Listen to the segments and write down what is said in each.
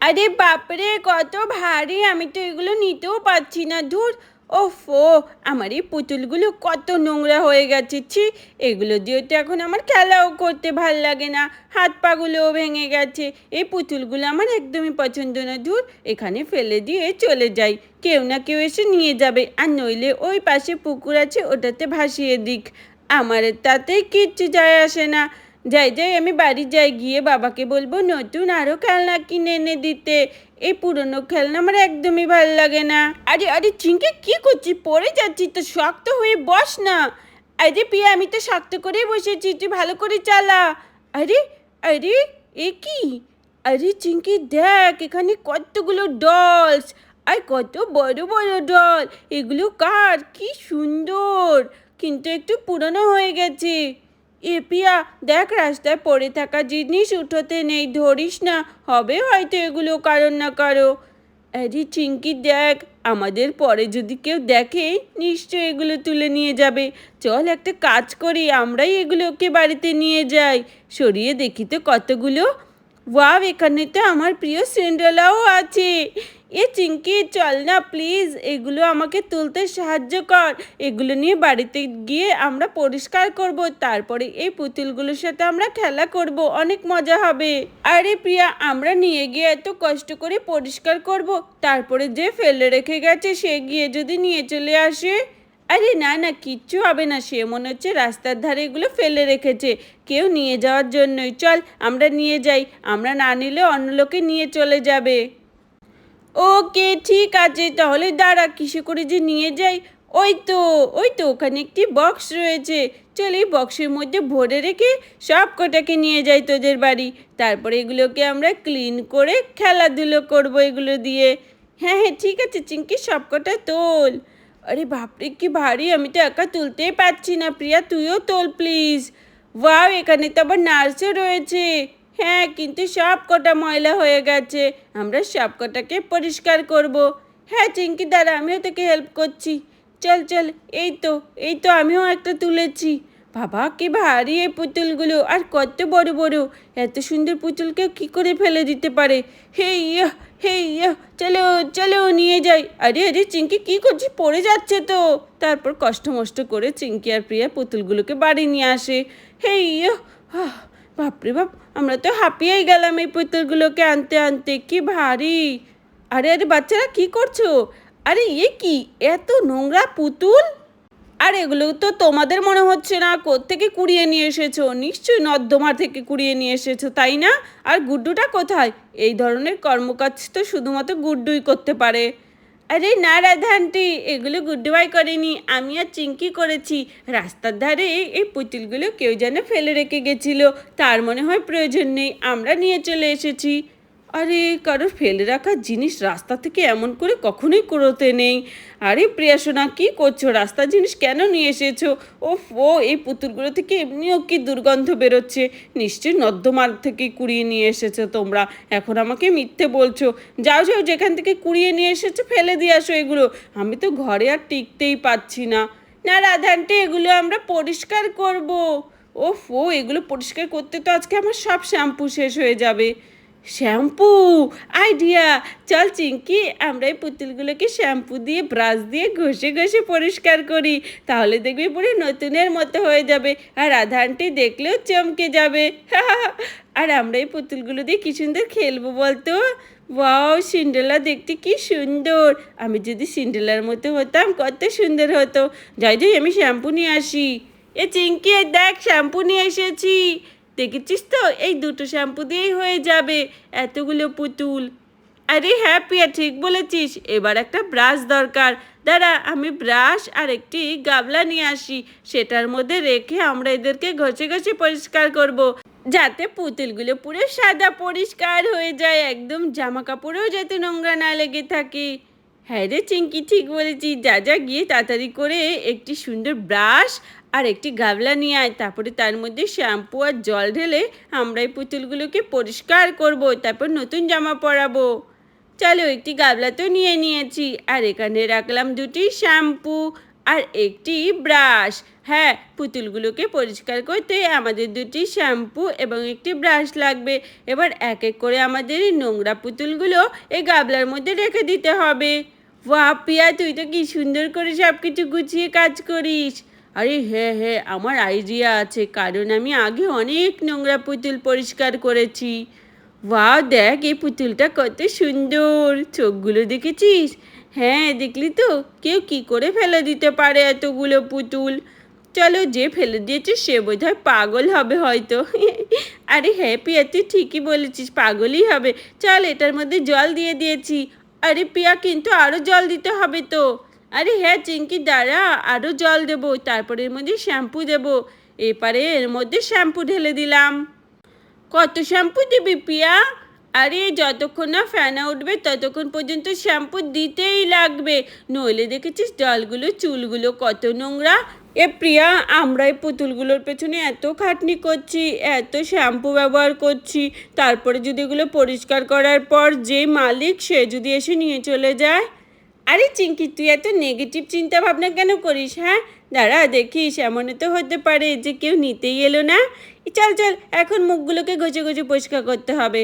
আরে বাপরে, কত ভারী! আমি তো এগুলো নিতেও পারছি না। ধুর, ওফো! আমার এই পুতুলগুলো কত নোংরা হয়ে গেছে, ছি! এগুলো দিয়ে তো এখন আমার খেলাও করতে ভালো লাগে না। হাত পাগুলোও ভেঙে গেছে। এই পুতুলগুলো আমার একদমই পছন্দ না। ধুর, এখানে ফেলে দিয়ে চলে যাই। কেউ না কেউ এসে নিয়ে যাবে। আর নইলে ওই পাশে পুকুর আছে, ওটাতে ভাসিয়ে দিক। আমার তাতে কিচ্ছু যায় আসে না। যাই যাই, আমি বাড়ি যাই, গিয়ে বাবাকে বলব, নতুন আরও খেলনা কিনে এনে দিতে। এই পুরনো খেলনা আমার একদমই ভালো লাগে না। আরে আরে চিঙ্কে কি করছিস? পড়ে যাচ্ছি তো, শক্ত হয়ে বস না। আরে পিয়া, আমি তো শক্ত করেই বসেছি, তুই ভালো করে চালা। আরে আরে, এ কি? আরে চিঙ্কি দেখ, এখানে কতগুলো ডলস আর কত বড় বড় ডল এগুলো কার? কি সুন্দর। কিন্তু একটু পুরনো হয়ে গেছে। এ পিয়া, দেখ রাস্তায় পড়ে থাকা জিনিস উঠোতে নেই, ধরিস না। হবে হয়তো এগুলো, কারণ না কারও। অ্যারি চিঙ্কি দেখ, আমাদের পরে যদি কেউ দেখে, নিশ্চয় এগুলো তুলে নিয়ে যাবে। চল একটা কাজ করি, আমরাই এগুলোকে বাড়িতে নিয়ে যাই। সরিয়ে দেখি তো কতগুলো ওয়াও, এখানে তো আমার প্রিয় সিন্ড্রেলাও আছে। এ চিঙ্কি চল না প্লিজ এগুলো আমাকে তুলতে সাহায্য কর। এগুলো নিয়ে বাড়িতে গিয়ে আমরা পরিষ্কার করব, তারপরে এই পুতুলগুলোর সাথে আমরা খেলা করব, অনেক মজা হবে। আরে প্রিয়া, আমরা নিয়ে গিয়ে এত কষ্ট করে পরিষ্কার করব, তারপরে যে ফেলে রেখে গেছে, সে গিয়ে যদি নিয়ে চলে আসে। আরে না না, কিচ্ছু হবে না সে। মনে হচ্ছে রাস্তার ধারে এগুলো ফেলে রেখেছে। কেউ নিয়ে যাওয়ার জন্যই। চল, আমরা নিয়ে যাই। আমরা না নিলে অন্য লোকে নিয়ে চলে যাবে। ওকে, ঠিক আছে। তাহলে দাঁড়া, কিসে করে যে নিয়ে যাই? ওই তো ওই তো ওখানে একটি বক্স রয়েছে। চল এই বক্সের মধ্যে ভরে রেখে সব কটাকে নিয়ে যাই তোদের বাড়ি। তারপরে এগুলোকে আমরা ক্লিন করে খেলাধুলো করব এগুলো দিয়ে। হ্যাঁ হ্যাঁ ঠিক আছে চিঙ্কি সব কটা তোল। আরে বাপরে, কি ভারী, আমি তো একা তুলতেই পারছি না। প্রিয়া, তুইও তোল প্লিজ ওয়াও এখানে তো আবার নার্সও রয়েছে। হ্যাঁ কিন্তু সব কটা ময়লা হয়ে গেছে। আমরা সব কটাকে পরিষ্কার করব। হ্যাঁ চিঙ্কি দাদা আমিও তোকে হেল্প করছি। চল চল, এই তো এই তো আমিও একটা তুলেছি। বাবা, কি ভারী এই পুতুলগুলো, আর কত বড় বড়। এত সুন্দর পুতুলকে কি করে ফেলে দিতে পারে? হে ইয়া হে ইয়া চলো চলো নিয়ে যাই। আরে আরে, চিঙ্কি, কি করছিস? পড়ে যাচ্ছে তো। তারপর কষ্ট মষ্ট করে চিঙ্কি আর প্রিয়া পুতুলগুলোকে বাড়ি নিয়ে আসে। হে ইয়া বাপরে বাপ, আমরা তো হাঁপিয়েই গেলাম এই পুতুলগুলোকে আনতে আনতে। কি ভারী। আরে আরে, বাচ্চারা, কি করছ? আরে, এ কি? এত নোংরা পুতুল? আর এগুলো তো তোমাদের মনে হচ্ছে না থেকে কুড়িয়ে নিয়ে এসেছ? নিশ্চয়ই নর্দমা থেকে কুড়িয়ে নিয়ে এসেছ, তাই না? আর গুড্ডুটা কোথায়? এই ধরনের কর্মকাজ তো শুধুমাত্র গুড্ডুই করতে পারে। আরে না রাধা এগুলো গুড্ডুবাই করেনি, আমি আর চিঙ্কি করেছি। রাস্তার ধারে এই পুতুলগুলো কেউ যেন ফেলে রেখে গেছিল, তার মনে হয় প্রয়োজন নেই, আমরা নিয়ে চলে এসেছি। আরে, কারোর ফেলে রাখা জিনিস রাস্তা থেকে এমন করে কখনোই করতে নেই। আরে প্রিয়া সোনা কী করছ? রাস্তার জিনিস কেন নিয়ে এসেছ? ও ও, এই পুতুলগুলো থেকে এমনিও কি দুর্গন্ধ বেরোচ্ছে? নিশ্চয়ই নর্দমার থেকে কুড়িয়ে নিয়ে এসেছ তোমরা। এখন আমাকে মিথ্যে বলছো। যাও যাও, যেখান থেকে কুড়িয়ে নিয়ে এসেছ, ফেলে দিয়ে আসো এগুলো। আমি তো ঘরে আর টিকতেই পাচ্ছি না। না রাধানটে এগুলো আমরা পরিষ্কার করব। ও, এগুলো পরিষ্কার করতে তো আজকে আমার সব শ্যাম্পু শেষ হয়ে যাবে। শ্যাম্পু আইডিয়া চল চিঙ্কি আমরা এই পুতুলগুলোকে শ্যাম্পু দিয়ে ব্রাশ দিয়ে ঘষে ঘষে পরিষ্কার করি। তাহলে দেখবি পুরো নতুনের মতো হয়ে যাবে আর আধানটি দেখলেও চমকে যাবে। আর আমরা এই পুতুলগুলো দিয়ে কি সুন্দর খেলব বলতো? ওয়াও সিন্ডেলা দেখতে কি সুন্দর। আমি যদি সিন্ডেলার মতো হতাম, কত সুন্দর হতো। যাই যাই, আমি শ্যাম্পু নিয়ে আসি। এ চিঙ্কি দেখ, শ্যাম্পু নিয়ে এসেছি। দেখেছিস তো? এই দুটো শ্যাম্পু দিয়েই হয়ে যাবে। এতগুলো পুতুল। আরে হ্যাঁ পিয়া, ঠিক বলেছিস। এবার একটা ব্রাশ দরকার। দাঁড়া, আমি ব্রাশ আর একটি গাবলা নিয়ে আসি। সেটার মধ্যে রেখে আমরা এদেরকে ঘষে ঘষে পরিষ্কার করব। যাতে পুতুলগুলো পুরো সাদা পরিষ্কার হয়ে যায়। একদম জামা কাপড়েও যাতে নোংরা না লেগে থাকে। হ্যাঁ রে চিঙ্কি ঠিক বলেছি যা যা, গিয়ে তাড়াতাড়ি করে একটি সুন্দর ব্রাশ আর একটি গাবলা নিয়ে আয়। তারপরে তার মধ্যে শ্যাম্পু আর জল ঢেলে আমরা এই পুতুলগুলোকে পরিষ্কার করব, তারপর নতুন জামা পরাবো। চলো একটি গাবলা তো নিয়ে নিয়েছি। আর এখানে রাখলাম দুটি শ্যাম্পু আর একটি ব্রাশ। হ্যাঁ পুতুলগুলোকে পরিষ্কার করতে আমাদের দুটি শ্যাম্পু এবং একটি ব্রাশ লাগবে। এবার এক এক করে আমাদের এই নোংরা পুতুলগুলো এই গাবলার মধ্যে রেখে দিতে হবে। বাহ পিয়া, তুই তো কি সুন্দর করে সব কিছু গুছিয়ে কাজ করিস। আরে হ্যাঁ হ্যাঁ আমার আইডিয়া আছে, কারণ আমি আগে অনেক নোংরা পুতুল পরিষ্কার করেছি। ওয়াও, দেখ, এই পুতুলটা কত সুন্দর, চোখগুলো দেখেছিস? হ্যাঁ দেখলি তো, কেউ কি করে ফেলে দিতে পারে এতগুলো পুতুল? চলো যে ফেলে দিয়েছে, সে বোধহয় পাগল হবে হয়তো। আরে হ্যাঁ পিয়া, তুই ঠিকই বলেছিস, পাগলই হবে। চল, এটার মধ্যে জল দিয়ে দিয়েছি। আরে পিয়া, কিন্তু আরও জল দিতে হবে তো। আরে হ্যাঁ চিঙ্কি দাঁড়া আরও জল দেবো, তারপরে এর মধ্যে শ্যাম্পু দেবো। এপারে এর মধ্যে শ্যাম্পু ঢেলে দিলাম। কত শ্যাম্পু দিবি পিয়া? আরে, যতক্ষণ না ফ্যানা উঠবে, ততক্ষণ পর্যন্ত শ্যাম্পু দিতেই লাগবে। নইলে দেখেছিস জলগুলো, চুলগুলো কত নোংরা। এ প্রিয়া, আমরা এই পুতুলগুলোর পেছনে এত খাটনি করছি, এত শ্যাম্পু ব্যবহার করছি। তারপরে যদি এগুলো পরিষ্কার করার পর যে মালিক, সে যদি এসে নিয়ে চলে যায়। আরে চিঙ্কি, তুই এত নেগেটিভ চিন্তা ভাবনা কেন করিস হ্যাঁ? দাঁড়া, দেখিস, এমনও তো হতে পারে যে কেউ নিতেই এলো না। চল চল, এখন মুখগুলোকে ঘষে ঘষে পরিষ্কার করতে হবে।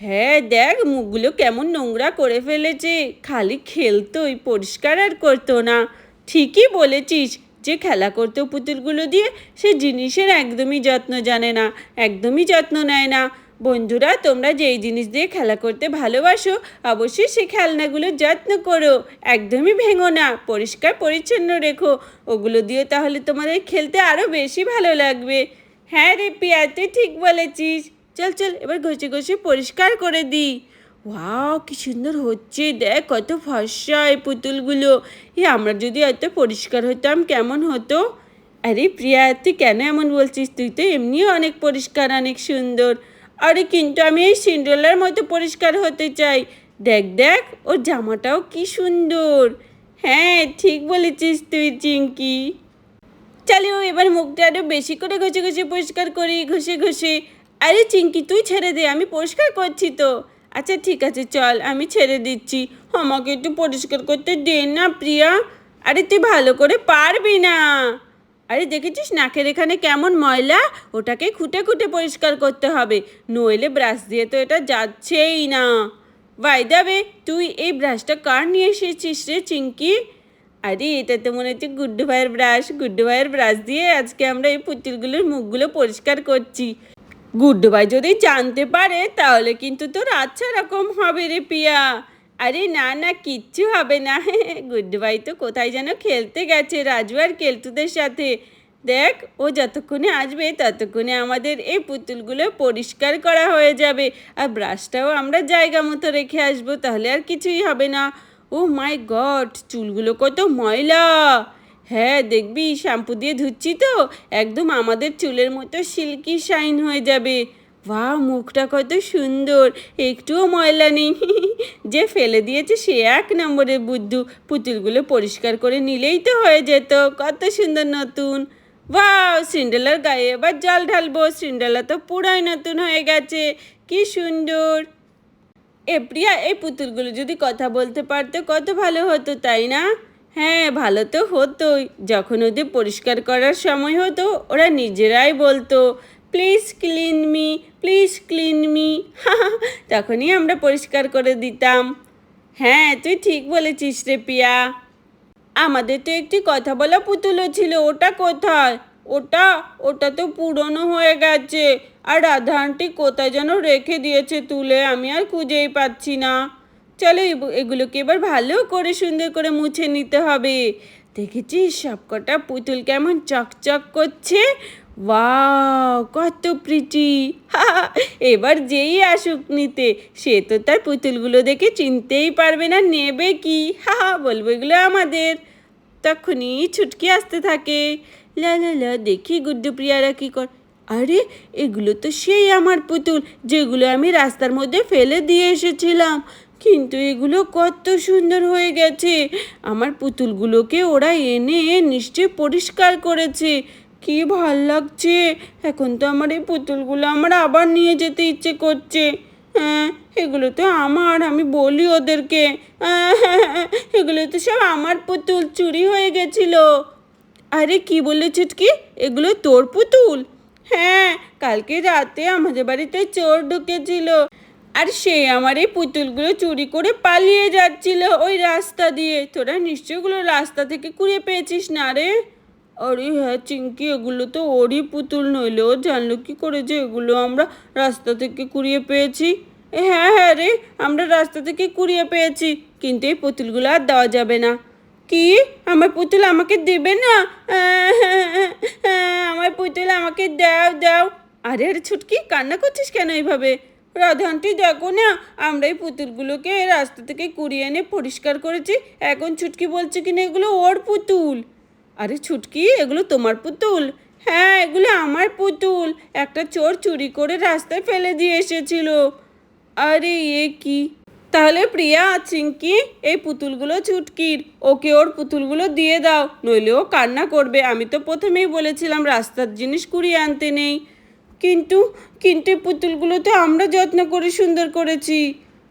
হ্যাঁ দেখ, মুখগুলো কেমন নোংরা করে ফেলেছে। খালি খেলতোই, পরিষ্কার আর করতো না। ঠিকই বলেছিস, যে খেলা করতো পুতুলগুলো দিয়ে, সে জিনিসের একদমই যত্ন জানে না, একদমই যত্ন নেয় না। বন্ধুরা, তোমরা যেই জিনিস দিয়ে খেলা করতে ভালোবাসো, অবশ্যই সেই খেলনাগুলো যত্ন করো। একদমই ভেঙো না, পরিষ্কার পরিচ্ছন্ন রেখো। ওগুলো দিয়ে তাহলে তোমাদের খেলতে আরও বেশি ভালো লাগবে। হ্যাঁ রে পিয়া, তুই ঠিক বলেছিস। চল চল, এবার ঘষে ঘষে পরিষ্কার করে দিই। ওয়াও, কি সুন্দর হচ্ছে। দেখ, কত ফর্সা এই পুতুলগুলো। এ, আমরা যদি এত পরিষ্কার হতাম, কেমন হতো? আরে প্রিয়া তুই কেন এমন বলছিস? তুই তো এমনিও অনেক পরিষ্কার, অনেক সুন্দর। আরে কিন্তু আমি এই সিন্ড্রেলার মতো পরিষ্কার হতে চাই। দেখ দেখ, ওর জামাটাও কি সুন্দর। হ্যাঁ ঠিক বলেছিস তুই চিঙ্কি চলো এবার মুখটা আরও বেশি করে ঘষে ঘষে পরিষ্কার করি, ঘষে ঘষে। আরে চিঙ্কি তুই ছেড়ে দে, আমি পরিষ্কার করছি তো। আচ্ছা ঠিক আছে, চল, আমি ছেড়ে দিচ্ছি। আমাকে একটু পরিষ্কার করতে দে না, প্রিয়া। আরে, তুই ভালো করে পারবি না। আরে দেখেছিস নাকের এখানে কেমন ময়লা? ওটাকে খুঁটে খুঁটে পরিষ্কার করতে হবে। নইলে ব্রাশ দিয়ে তো এটা যাচ্ছেই না। বাইদাবে তুই এই ব্রাশটা কার নিয়ে এসেছিস রে চিঙ্কি আরে এটা তো মনে হচ্ছে গুড্ডু ভাইয়ের ব্রাশ। গুড্ডু ভাইয়ের ব্রাশ দিয়ে আজকে আমরা এই পুতুলগুলোর মুখগুলো পরিষ্কার করছি। গুড্ডু ভাই যদি জানতে পারে, তাহলে কিন্তু তোর আচ্ছা রকম হবে রে পিয়া। আরে না না, কিচ্ছু হবে না। গুড্ডু ভাই তো কোথায় যেন খেলতে গেছে রাজু আর কেলতুদের সাথে। দেখ, ও যতক্ষণে আসবে, ততক্ষণে আমাদের এই পুতুলগুলো পরিষ্কার করা হয়ে যাবে। আর ব্রাশটাও আমরা জায়গা মতো রেখে আসব, তাহলে আর কিছুই হবে না। ও মাই গড, চুলগুলো কত ময়লা। হ্যাঁ দেখবি, শ্যাম্পু দিয়ে ধুচ্ছি তো, একদম আমাদের চুলের মতো সিল্কি শাইন হয়ে যাবে। বাহ মুখটা কত সুন্দর, একটুও ময়লা নেই। যে ফেলে দিয়েছে সে এক নম্বরের বুদ্ধু, পুতুলগুলো পরিষ্কার করে নিলেই তো হয়ে যেত। কত সুন্দর নতুন। বাহ সিন্ডেলার গায়ে এবার জল ঢালবো, সিন্ডেলা তো পুরাই নতুন হয়ে গেছে। কি সুন্দর। এ প্রিয়া, এই পুতুলগুলো যদি কথা বলতে পারতো কত ভালো হতো, তাই না? হ্যাঁ ভালো তো হতোই। যখন ওদের পরিষ্কার করার সময় হতো, ওরা নিজেরাই বলতো please clean me please clean me তখনই আমরা পরিষ্কার করে দিতাম। হ্যাঁ তুই ঠিক বলেছিস রে পিয়া। আমাদের তো একটি কথা বলা পুতুলও ছিল, ওটা কোথায়? ওটা ওটা তো পুরনো হয়ে গেছে। আর রাধা আন্টি কোথায় যেন রেখে দিয়েছে তুলে, আমি আর খুঁজেই পাচ্ছি না। চলো এগুলোকে এবার ভালো করে সুন্দর করে মুছে নিতে হবে। দেখেছিস সবকটা পুতুল কেমন চকচক করছে? ওয়াও, কত প্রীতি এবার যেই আসুক নিতে, সে তো তার পুতুলগুলো দেখে চিনতেই পারবে না, নেবে কি? হা বলব এগুলো আমাদের। তখনই ছুটকি আসতে থাকে। লা লা লা, দেখি গুড্ডু প্রিয়ারা কি কর। আরে, এগুলো তো সেই আমার পুতুল, যেগুলো আমি রাস্তার মধ্যে ফেলে দিয়ে এসেছিলাম। কিন্তু এগুলো কত সুন্দর হয়ে গেছে। আমার পুতুলগুলোকে ওরা এনে নিশ্চয়ই পরিষ্কার করেছে। কি ভালো লাগছে? এখন তো আমার এই পুতুলগুলো আমার আবার নিয়ে যেতে ইচ্ছে করছে। হ্যাঁ এগুলো তো আমার, আমি বলি ওদেরকে। এগুলো তো সব আমার পুতুল, চুরি হয়ে গেছিল। আরে কি বললে চুটকি? এগুলো তোর পুতুল? হ্যাঁ কালকে রাতে আমাদের বাড়িতে চোর ঢুকেছিল। আর সে আমার এই পুতুলগুলো চুরি করে পালিয়ে যাচ্ছিল ওই রাস্তা দিয়ে। তোরা নিশ্চয়ই ওগুলো রাস্তা থেকে কুড়িয়ে পেয়েছিস না রে? আরে হ্যাঁ চিঙ্কি এগুলো তো ওরই পুতুল নইলে ও জানলো কি করে যে এগুলো আমরা রাস্তা থেকে কুড়িয়ে পেয়েছি। হ্যাঁ হ্যাঁ রে, আমরা রাস্তা থেকে কুড়িয়ে পেয়েছি, কিন্তু এই পুতুলগুলো আর দেওয়া যাবে না। কি? আমার পুতুল আমাকে দেবে না? আমার পুতুল আমাকে দাও দাও। আরে আরে ছুটকি, কান্না করছিস কেন এইভাবে? রাধান্তি দেখো না, আমরা এই পুতুলগুলোকে রাস্তা থেকে কুড়িয়ে এনে পরিষ্কার করেছি। এখন ছুটকি বলছে কিনা এগুলো ওর পুতুল। আরে ছুটকি, এগুলো তোমার পুতুল। হ্যাঁ এগুলো আমার পুতুল। একটা চোর চুরি করে রাস্তায় ফেলে দিয়ে এসেছিল। আরে এ কি? তাহলে প্রিয়া চিঙ্কি এই পুতুলগুলো ছুটকির। ওকে ওর পুতুলগুলো দিয়ে দাও, নইলে ও কান্না করবে। আমি তো প্রথমেই বলেছিলাম রাস্তার জিনিস কুড়িয়ে আনতে নেই। কিন্তু কিন্তু পুতুলগুলো তো আমরা যত্ন করে সুন্দর করেছি।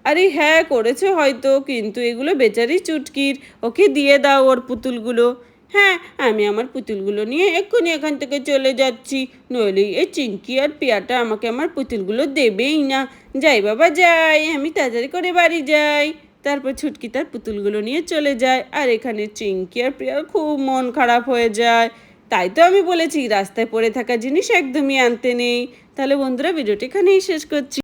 আরে হ্যাঁ করেছে হয়তো, কিন্তু এগুলো বেচারি চুটকির ওকে দিয়ে দাও ওর পুতুলগুলো। হ্যাঁ আমি আমার পুতুলগুলো নিয়ে এক্ষুনি এখান থেকে চলে যাচ্ছি। নইলে এই চিঙ্কি আর পিয়াটা আমাকে আমার পুতুলগুলো দেবেই না। যাই বাবা, যাই, আমি তাড়াতাড়ি করে বাড়ি যাই। তারপর ছুটকি তার পুতুলগুলো নিয়ে চলে যায়। আর এখানে চিঙ্কি আর প্রিয়ার খুব মন খারাপ হয়ে যায়। তাই তো আমি বলেছি, রাস্তায় পড়ে থাকা জিনিস একদমই আনতে নেই। তাহলে বন্ধুরা, ভিডিওটি এখানেই শেষ করছি।